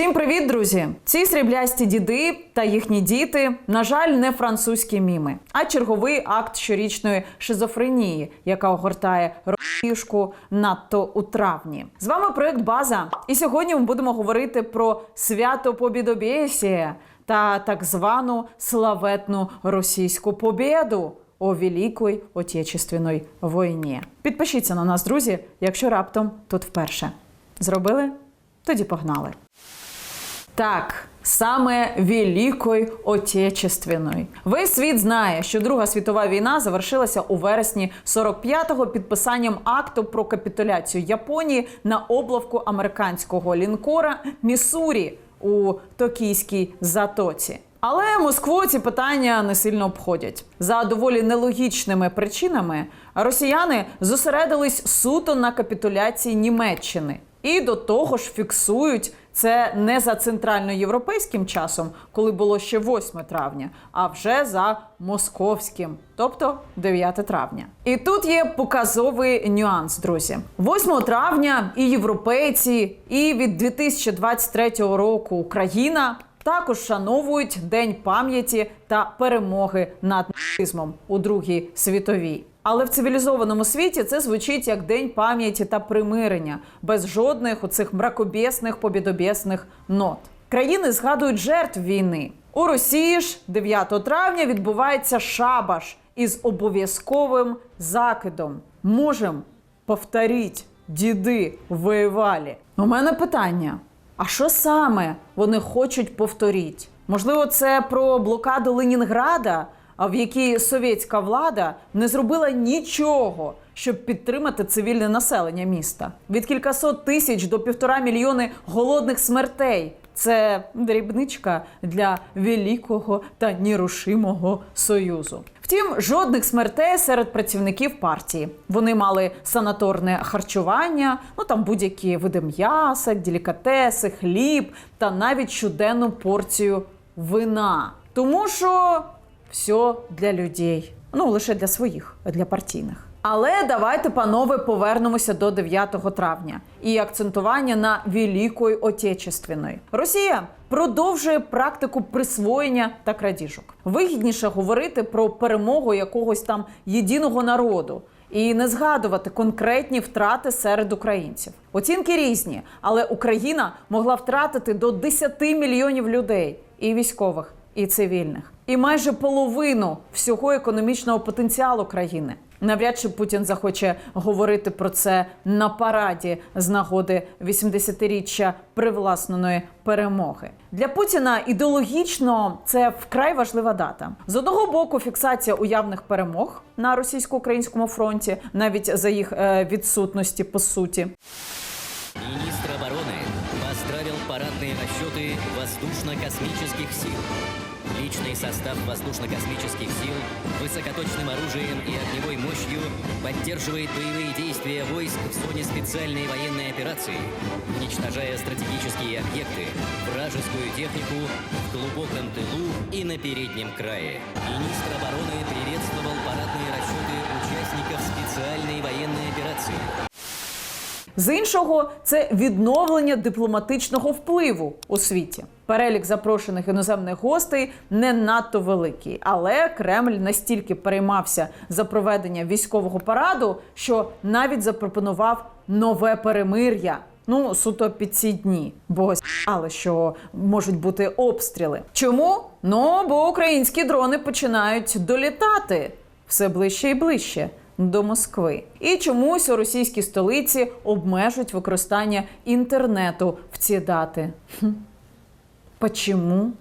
Всім привіт, друзі! Ці сріблясті діди та їхні діти, на жаль, не французькі міми, а черговий акт щорічної шизофренії, яка огортає російську надто у травні. З вами проект База. І сьогодні ми будемо говорити про свято Побідобєсія та так звану славетну російську побєду у Великій Отечественної війні. Підпишіться на нас, друзі, якщо раптом тут вперше. Зробили? Тоді погнали. Так, саме Великої Отечественної. Весь світ знає, що Друга світова війна завершилася у вересні 45-го підписанням акту про капітуляцію Японії на облавку американського лінкора Міссурі у Токійській затоці. Але Москву ці питання не сильно обходять за доволі нелогічними причинами. Росіяни зосередились суто на капітуляції Німеччини і до того ж фіксують це не за центральноєвропейським часом, коли було ще 8 травня, а вже за московським, тобто 9 травня. І тут є показовий нюанс, друзі. 8 травня і європейці, і від 2023 року Україна. Також шановують День пам'яті та перемоги над нацизмом у Другій світовій. Але в цивілізованому світі це звучить як День пам'яті та примирення, без жодних оцих мракобєсних побідобєсних нот. Країни згадують жертв війни. У Росії ж 9 травня відбувається шабаш із обов'язковим закидом. Можем повторіть, діди воювали. У мене питання. А що саме вони хочуть повторити? Можливо, це про блокаду Ленінграда, в якій совєтська влада не зробила нічого, щоб підтримати цивільне населення міста. Від кількасот тисяч до півтора мільйони голодних смертей. Це дрібничка для великого та нерушимого союзу. Втім, жодних смертей серед працівників партії. Вони мали санаторне харчування, ну там будь-які види м'яса, делікатеси, хліб та навіть щоденну порцію вина. Тому що все для людей. Ну лише для своїх, для партійних. Але давайте, панове, повернемося до 9 травня і акцентування на Великої Отечественної. Росія продовжує практику присвоєння та крадіжок. Вигідніше говорити про перемогу якогось там єдиного народу. І не згадувати конкретні втрати серед українців. Оцінки різні, але Україна могла втратити до 10 мільйонів людей і військових, і цивільних, і майже половину всього економічного потенціалу країни. Навряд чи Путін захоче говорити про це на параді з нагоди 80-річчя привласненої перемоги. Для Путіна ідеологічно це вкрай важлива дата. З одного боку, фіксація уявних перемог на російсько-українському фронті, навіть за їх е, відсутності по суті. Министр обороны поздравил парадные расчеты воздушно-космических сил. Личный состав воздушно-космических сил высокоточным оружием и огневой мощью поддерживает боевые действия войск в зоне специальной военной операции, уничтожая стратегические объекты, вражескую технику в глубоком тылу и на переднем крае. Министр обороны приветствовал парадные расчеты участников специальной военной операции. З іншого, це відновлення дипломатичного впливу у світі. Перелік запрошених іноземних гостей не надто великий, але Кремль настільки переймався за проведення військового параду, що навіть запропонував нове перемир'я. Ну, суто під ці дні, бо але що можуть бути обстріли. Чому? Ну бо українські дрони починають долітати все ближче і ближче до Москви. І чомусь у російській столиці обмежують використання інтернету в ці дати. Почому?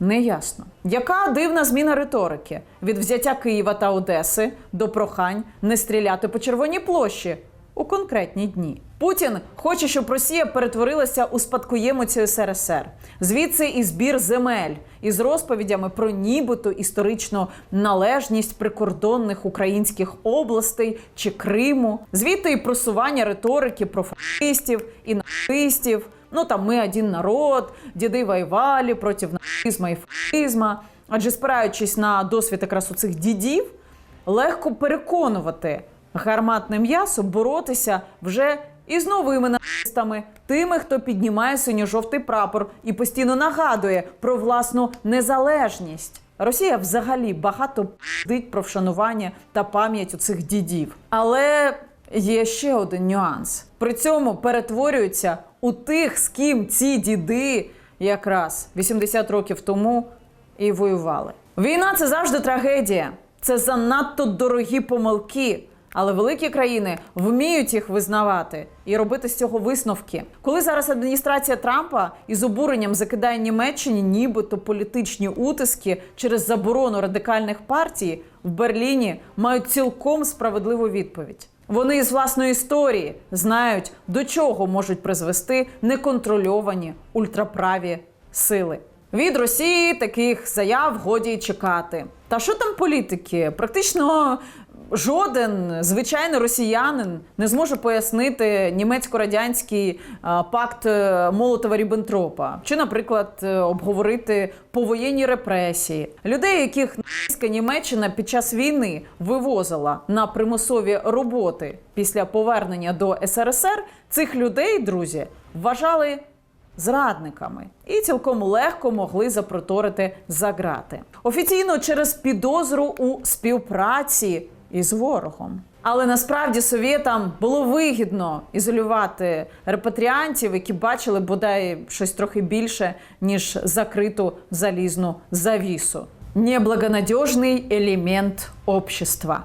Неясно. Яка дивна зміна риторики від взяття Києва та Одеси до прохань не стріляти по Червоній площі у конкретні дні? Путін хоче, щоб Росія перетворилася у спадкоємицю СРСР. Звідси і збір земель із розповідями про нібито історичну належність прикордонних українських областей чи Криму, звідти і просування риторики про фашистів і нацистів. Ну там ми один народ, діди воювали проти нацизму і фашизму. Адже спираючись на досвід якраз у цих дідів, легко переконувати гарматне м'ясо боротися вже і з новими нацистами, тими, хто піднімає синьо-жовтий прапор і постійно нагадує про власну незалежність. Росія взагалі багато пдить про вшанування та пам'ять у цих дідів. Але є ще один нюанс: при цьому перетворюються у тих, з ким ці діди якраз 80 років тому і воювали. Війна це завжди трагедія. Це занадто дорогі помилки. Але великі країни вміють їх визнавати і робити з цього висновки. Коли зараз адміністрація Трампа із обуренням закидає Німеччині нібито політичні утиски через заборону радикальних партій, в Берліні мають цілком справедливу відповідь. Вони із власної історії знають, до чого можуть призвести неконтрольовані ультраправі сили. Від Росії таких заяв годі чекати. Та що там політики? Практично жоден звичайний росіянин не зможе пояснити німецько-радянський е, пакт е, Молотова Ріббентропа чи, наприклад, е, обговорити повоєнні репресії людей, яких нацистська Німеччина під час війни вивозила на примусові роботи після повернення до СРСР. Цих людей, друзі, вважали зрадниками і цілком легко могли запроторити за грати. Офіційно через підозру у співпраці із ворогом. Але насправді совєтам було вигідно ізолювати репатріантів, які бачили бодай щось трохи більше, ніж закриту залізну завісу. Неблагонадіжний елемент общества.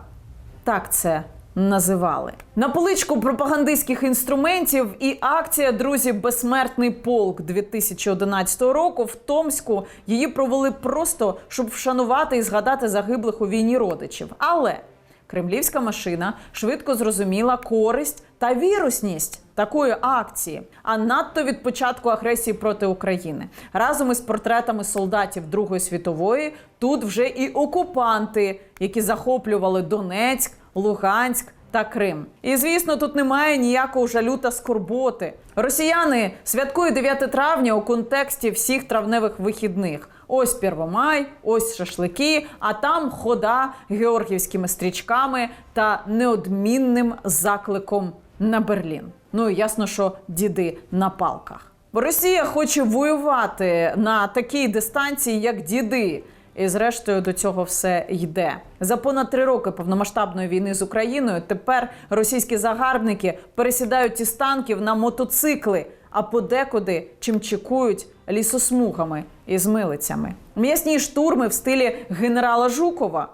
Так це називали. На поличку пропагандистських інструментів і акція Друзі Безсмертний полк 2011 року в Томську її провели просто, щоб вшанувати і згадати загиблих у війні родичів. Але кремлівська машина швидко зрозуміла користь та вірусність такої акції, а надто від початку агресії проти України. Разом із портретами солдатів Другої світової тут вже і окупанти, які захоплювали Донецьк, Луганськ. Та Крим. І звісно, тут немає ніякого жалю та скорботи. Росіяни святкують 9 травня у контексті всіх травневих вихідних. Ось Первомай, ось шашлики, а там хода георгівськими стрічками та неодмінним закликом на Берлін. Ну ясно, що діди на палках. Росія хоче воювати на такій дистанції, як діди. І зрештою до цього все йде. За понад три роки повномасштабної війни з Україною тепер російські загарбники пересідають із танків на мотоцикли, а подекуди чимчикують лісосмугами із милицями. М'ясні штурми в стилі генерала Жукова.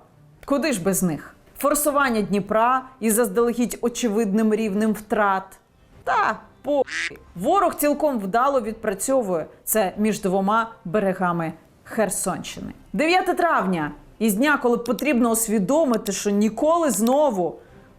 Куди ж без них? Форсування Дніпра із заздалегідь очевидним рівнем втрат. Та по ворог цілком вдало відпрацьовує це між двома берегами Херсонщини. 9 травня із дня, коли потрібно усвідомити, що ніколи знову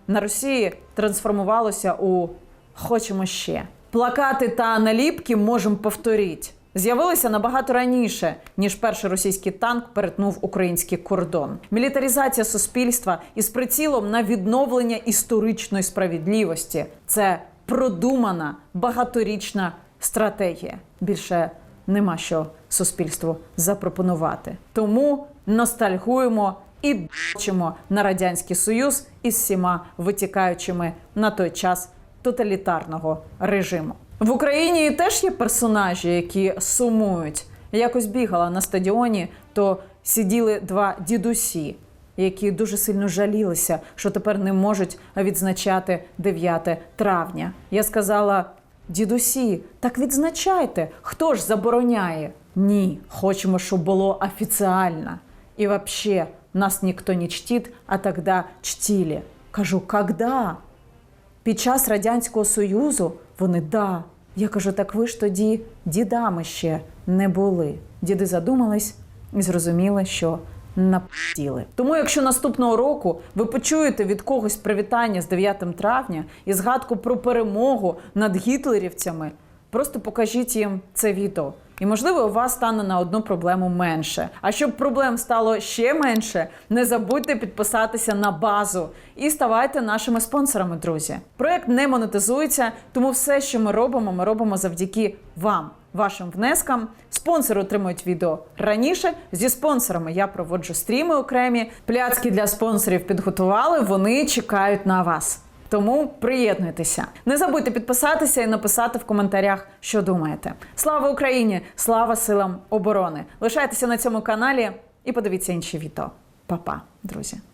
на Росії трансформувалося у хочемо ще. Плакати та наліпки можемо повторити. З'явилися набагато раніше, ніж перший російський танк перетнув український кордон. Мілітаризація суспільства із прицілом на відновлення історичної справедливості це продумана багаторічна стратегія. Більше нема що суспільству запропонувати. Тому ностальгуємо і бачимо на радянський союз із всіма витікаючими на той час тоталітарного режиму. В Україні теж є персонажі, які сумують. Якось бігала на стадіоні, то сиділи два дідусі, які дуже сильно жалілися, що тепер не можуть відзначати 9 травня. Я сказала: дідусі, так відзначайте, хто ж забороняє? Ні, хочемо, щоб було офіціально. І вообще нас ніхто не чтить, а тоді чтили. Кажу, когда? Під час Радянського Союзу вони да. Я кажу, так ви ж тоді дідами ще не були. Діди задумались і зрозуміли, що напділи. Тому, якщо наступного року ви почуєте від когось привітання з 9 травня і згадку про перемогу над гітлерівцями, просто покажіть їм це відео. І можливо, у вас стане на одну проблему менше. А щоб проблем стало ще менше, не забудьте підписатися на базу і ставайте нашими спонсорами, друзі. Проект не монетизується, тому все, що ми робимо, ми робимо завдяки вам, вашим внескам. Спонсори отримують відео раніше. Зі спонсорами я проводжу стріми окремі. Пляцки для спонсорів підготували. Вони чекають на вас. Тому приєднуйтеся. Не забудьте підписатися і написати в коментарях, що думаєте. Слава Україні! Слава силам оборони! Лишайтеся на цьому каналі і подивіться інші відео. Па-па, друзі!